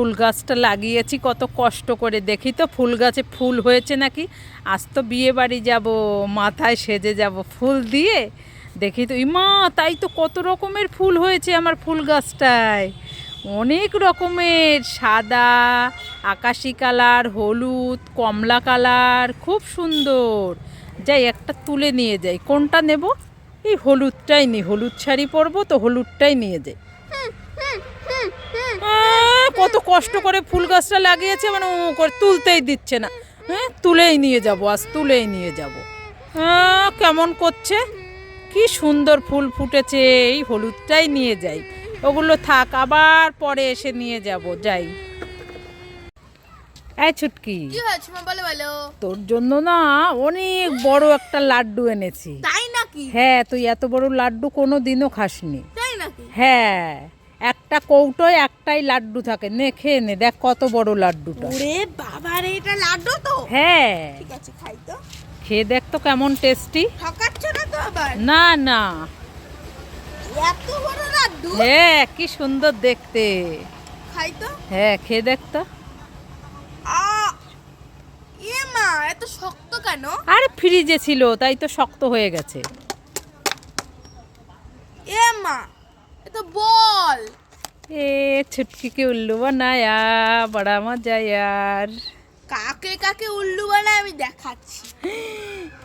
ফুল গাছটা লাগিয়েছি কত কষ্ট করে। দেখি তো ফুল গাছে ফুল হয়েছে নাকি? আজ তো বিয়ে বাড়ি যাব মাথায় সেজে যাব ফুল দিয়ে। দেখি তো ইমা তাই তো কত রকমের ফুল হয়েছে আমার ফুল গাছটায় অনেক রকমের সাদা আকাশি কালার হলুদ কমলা কালার খুব সুন্দর। যাই একটা তুলে নিয়ে যাই। কোনটা নেব? এই হলুদটাই নি হলুদ শাড়ি পরবো তো হলুদটাই নিয়ে যাই। কত কষ্ট করে ফুল গাছটা লাগিয়েছে মানে ও করে তুলতেই দিচ্ছে না। হ্যাঁ? তুলেই নিয়ে যাব আজ তুলেই নিয়ে যাব। হ্যাঁ কেমন করছে? কি সুন্দর ফুল ফুটেছে এই হলুদটাই নিয়ে যাই। ওগুলো থাক আবার পরে এসে নিয়ে যাব যাই। এই ছুটকি তোর জন্য না অনেক বড় একটা লাড্ডু এনেছি। তাই নাকি? হ্যাঁ তুই এত বড় লাড্ডু কোনো দিনও খাসনি। তাই নাকি? হ্যাঁ। একটা কৌটোয় একটাই লাড্ডু থাকে। নে খেয়ে নে দেখ কত বড় লাড্ডুটা। ওরে বাবা রে এটা লাড্ডু তো? হ্যাঁ। ঠিক আছে খাই তো। খেয়ে দেখ তো কেমন টেস্টি ঠকাচ্ছ না তো আবার? না না। এত বড় লাড্ডু? হ্যাঁ কি সুন্দর দেখতে। খাই তো। হ্যাঁ খেয়ে দেখ তো। আ এ মা এত শক্ত কেন? আরে ফ্রিজে ছিল তাই তো শক্ত হয়ে গেছে। এ মা তো বল। এ ছুটকি কে উল্লু বানায়া বড়া মজা यार কাকে কাকে উল্লু বানায় আমি দেখাচ্ছি।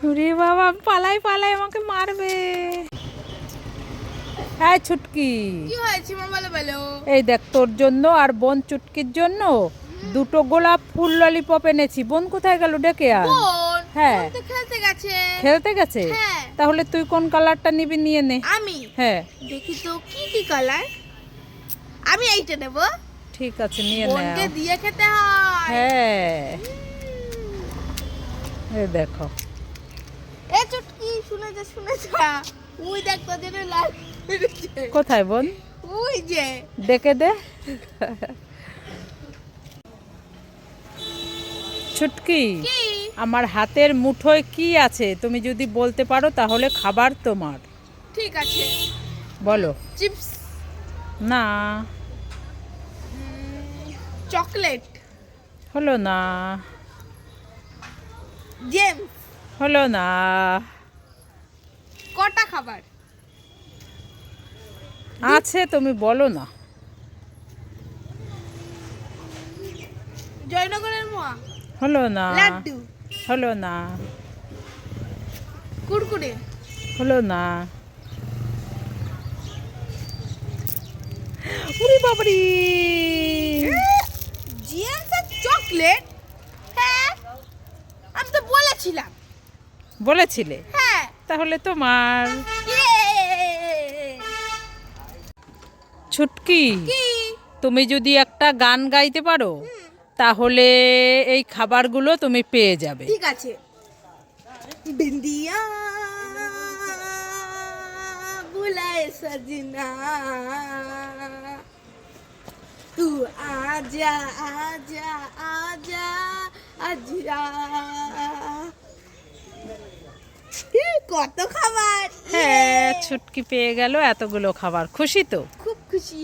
ওরে বাবা পালাই পালাই আমাকে মারবে। হ্যাঁ ছুটকি। কি হয়েছে বলো বলো। এই দেখ তোর জন্য আর বোন চুটকির জন্য দুটো গোলাপ ফুল ললিপপ এনেছি। বোন কোথায় গেল ডেকে আর হ্যাঁ। খেলতে গেছে। খেলতে গেছে? হ্যাঁ। তাহলে তুই কোন কালারটা নিবি নিয়ে নে। আমি? হ্যাঁ। দেখি তো কি কি কালার? আমি এইটা নেব। ঠিক আছে নিয়ে নে নাও দিয়ে খেতে হয়। হ্যাঁ। এই দেখো। এ চুটকি শুনে যা শুনে যা উই দেখ তোদের লাল কোথায় বোন? উই যে। ডেকে দে। ছুটকি কি? আমার হাতের মুঠোয় কি আছে? তুমি যদি বলতে পারো তাহলে খাবার তোমার। ঠিক আছে। বলো। চিপস। না। চকলেট। হলো না। জেমস হলো না। কটা খাবার? আছে তুমি বলো না। জয়নগরের মোয়া। হলো না। লাড্ডু। হলো না। কুরকুরে হলো না। উরি বাবারি। আর চকলেট? হ্যাঁ আমি তো বলেছিলাম। বলেছিলে? হ্যাঁ। তাহলে তোমার। ইয়ে! ছুটকি? তুমি যদি একটা গান গাইতে পারো? তাহলে এই খাবারগুলো তুমি পেয়ে যাবে ঠিক আছে बिंदिया बुलाए सजना तू आजा आजा आजा आजा ই, কত খাবার হ্যাঁ ছুটকি পেয়ে গেল এতগুলো খাবার খুশি তো খুব খুশি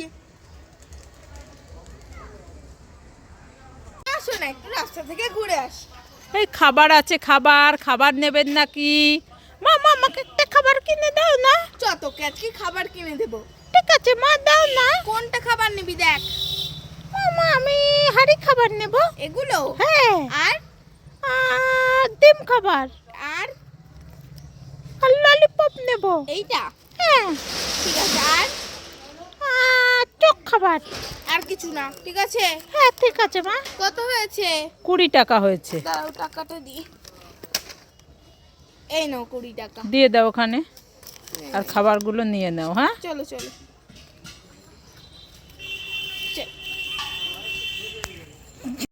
আসো না একটু রাস্তা থেকে ঘুরে আসি। এই খাবার আছে খাবার খাবার নেবেন নাকি? মা মা আমাকে একটা খাবার কিনে দাও না। চত ক্যাটকে খাবার কিনে দেবো। ঠিক আছে মা দাও না। কোনটা খাবার নিবি দেখ। মা আমি হাড়ি খাবার নেব। এগুলো? হ্যাঁ। আর? আর ডিম খাবার। আর? আর ললিপপ নেব। এইটা? হ্যাঁ। ঠিক আছে আর? আর চোখ খাবার। আর কিছু না ঠিক আছে? হ্যাঁ ঠিক আছে মা। কত হয়েছে? কুড়ি টাকা হয়েছে। দাও টাকাটা দি। এই নাও কুড়ি টাকা। দিয়ে দাও ওখানে। আর খাবারগুলো নিয়ে নাও হ্যাঁ? চলো চলো।